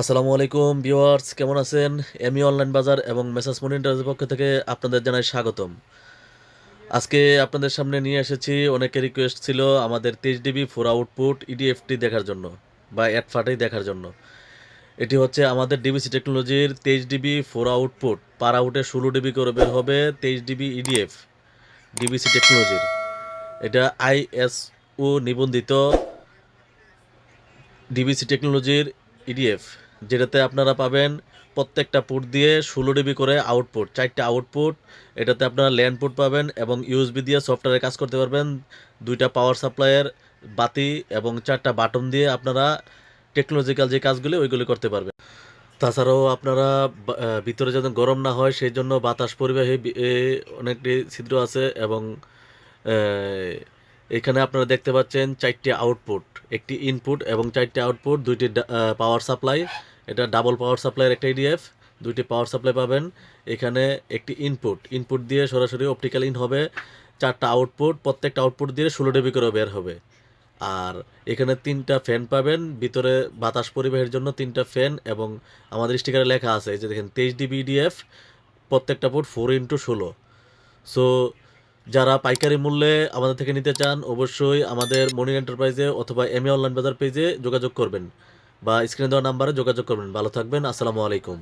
আসসালামু আলাইকুম ভিউয়ার্স, কেমন আছেন? এমি অনলাইন বাজার এবং মেসাস মনিটারের পক্ষ থেকে আপনাদের জানাই স্বাগতম। আজকে আপনাদের সামনে নিয়ে এসেছি, অনেকের রিকোয়েস্ট ছিল আমাদের তেইশ ডিবি ফোর আউটপুট ইডিএফটি দেখার জন্য বা অ্যাডফাটাই দেখার জন্য। এটি হচ্ছে আমাদের ডিবিসি টেকনোলজির তেইশ ডিবি ফোর আউটপুট পার আউটে ষোলো ডিবি করে বের হবে তেইশ ডিবি ইডিএফ ডিবিসি টেকনোলজির এটা আইএসও নিবন্ধিত ডিবিসি টেকনোলজির ইডিএফ যেটাতে আপনারা পাবেন প্রত্যেকটা পুট দিয়ে ষোলো ডিবি করে আউটপুট চারটা আউটপুট এটাতে আপনারা ল্যান্ড পুট পাবেন এবং ইউএসবি দিয়ে সফটওয়্যারে কাজ করতে পারবেন। দুইটা পাওয়ার সাপ্লাইয়ের বাতি এবং চারটা বাটন দিয়ে আপনারা টেকনোলজিক্যাল যে কাজগুলি, ওইগুলি করতে পারবেন। তাছাড়াও আপনারা ভিতরে যেন গরম না হয় সেই জন্য বাতাস পরিবাহী অনেকটি ছিদ্র আছে এবং এখানে আপনারা দেখতে পাচ্ছেন চারটি আউটপুট একটি ইনপুট এবং চারটি আউটপুট দুইটি পাওয়ার সাপ্লাই এটা ডাবল পাওয়ার সাপ্লাইয়ের একটা ইডিএফ দুইটি পাওয়ার সাপ্লাই পাবেন। এখানে একটি ইনপুট ইনপুট দিয়ে সরাসরি অপটিক্যাল ইন হবে, চারটা আউটপুট প্রত্যেকটা আউটপুট দিয়ে ষোলো ডিবি করে বের হবে। আর এখানে তিনটা ফ্যান পাবেন, ভিতরে বাতাস পরিবাহের জন্য তিনটা ফ্যান এবং আমাদের স্টিকারে লেখা আছে যে দেখেন, তেইশ ডিবি ইডিএফ প্রত্যেকটা পোর্ট ফোর ইন্টু ষোলো। সো যারা পাইকারি মূল্যে আমাদের থেকে নিতে চান, অবশ্যই আমাদের মনির এন্টারপ্রাইজে অথবা এমএ অনলাইন বাজার পেজে যোগাযোগ করবেন বা স্ক্রিনে দেওয়া নাম্বারে যোগাযোগ করবেন। ভালো থাকবেন, আসসালামু আলাইকুম।